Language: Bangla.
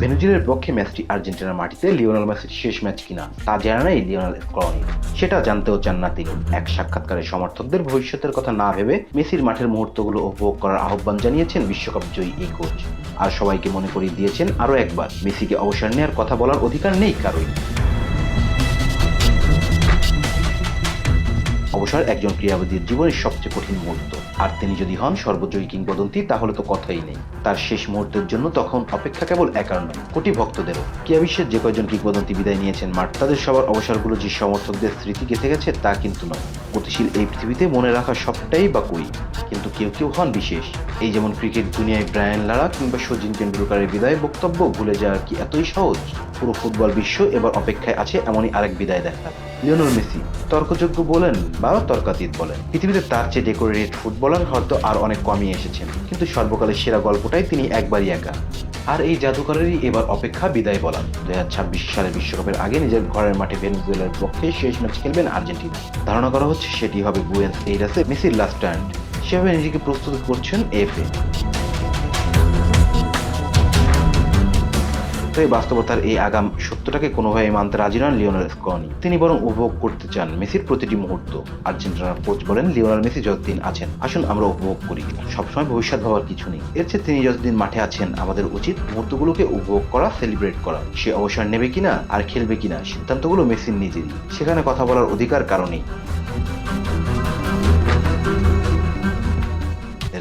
ভেনেজুয়েলার পক্ষে ম্যাচটি আর্জেন্টিনার মাটিতে লিওনাল মেসির শেষ ম্যাচ কিনা তা জানা নেই লিওনাল স্কলনি সেটা জানতেও চান না তিনি। এক সাক্ষাৎকারে সমর্থকদের ভবিষ্যতের কথা না ভেবে মেসির মাঠের মুহূর্তগুলো উপভোগ করার আহ্বান জানিয়েছেন বিশ্বকাপ জয়ী এই কোচ আর সবাইকে মনে করিয়ে দিয়েছেন আরও একবার, মেসিকে অবসর নেওয়ার কথা বলার অধিকার নেই কারোই। অবসর একজন ক্রীড়াবিদের জীবনের সবচেয়ে কঠিন মুহূর্ত। আর তিনি যদি হন সর্বজয়ী কিংবদন্তি, তাহলে তো কথাই নেই। তার শেষ মুহূর্তের জন্য তখন অপেক্ষা কেবল একার নয়, কোটি ভক্তদেরও। ক্রিয়া বিশ্বের যে কয়েকজন কিংবদন্তি বিদায় নিয়েছেন মাঠ, তাদের সবার অবসরগুলো যে সমর্থকদের স্মৃতি গেঁথে গেছে, তা কিন্তু নয়। গতিশীল এই পৃথিবীতে মনে রাখা সবটাই বা কই? কিন্তু কেউ কেউ হন বিশেষ। এই যেমন ক্রিকেট দুনিয়ায় ব্রায়ান লারা কিংবা সচিন তেন্ডুলকারের বিদায় বক্তব্য ভুলে যাওয়া কি এতই সহজ? পুরো ফুটবল বিশ্ব এবার অপেক্ষায় আছে এমনই আরেক বিদায় দেখা। লিওনেল মেসি, তর্কযোগ্য বলেন বা তর্কাতীত বলেন। পৃথিবীতে তার চেয়ে ডেকোরেটেড ফুটবলার হয়তো আর অনেক কমই এসেছেন, কিন্তু সর্বকালের সেরা গল্পটাই তিনি একবারই একা। আর এই জাদুকরেরই এবার অপেক্ষা বিদায় দুই হাজার ছাব্বিশ সালের বিশ্বকাপের আগে নিজের ঘরের মাঠে ভেনেজুয়েলার পক্ষে শেষ ম্যাচ খেলবেন আর্জেন্টিনা। ধারণা করা হচ্ছে সেটি হবে বুয়েন্স এইরাসে মেসির লাস্ট স্ট্যান্ড সেভাবে নিজেকে প্রস্তুত করছেন এফএ তবে বাস্তবতার এই আগাম সত্যটাকে কোনোভাবে মানতে রাজি নন লিওনাল স্কনি তিনি বরং উপভোগ করতে চান মেসির প্রতিটি মুহূর্ত। আর্জেন্টিনার কোচ বলেন, লিওনাল মেসি যতদিন আছেন, আসুন আমরা উপভোগ করি। সবসময় ভবিষ্যৎ ভাবার কিছু নেই। এর চেয়ে তিনি যতদিন মাঠে আছেন, আমাদের উচিত মুহূর্তগুলোকে উপভোগ করা, সেলিব্রেট করা। সে অবসর নেবে কিনা আর খেলবে কিনা, সিদ্ধান্তগুলো মেসির নিজেরই। সেখানে কথা বলার অধিকার কারণেই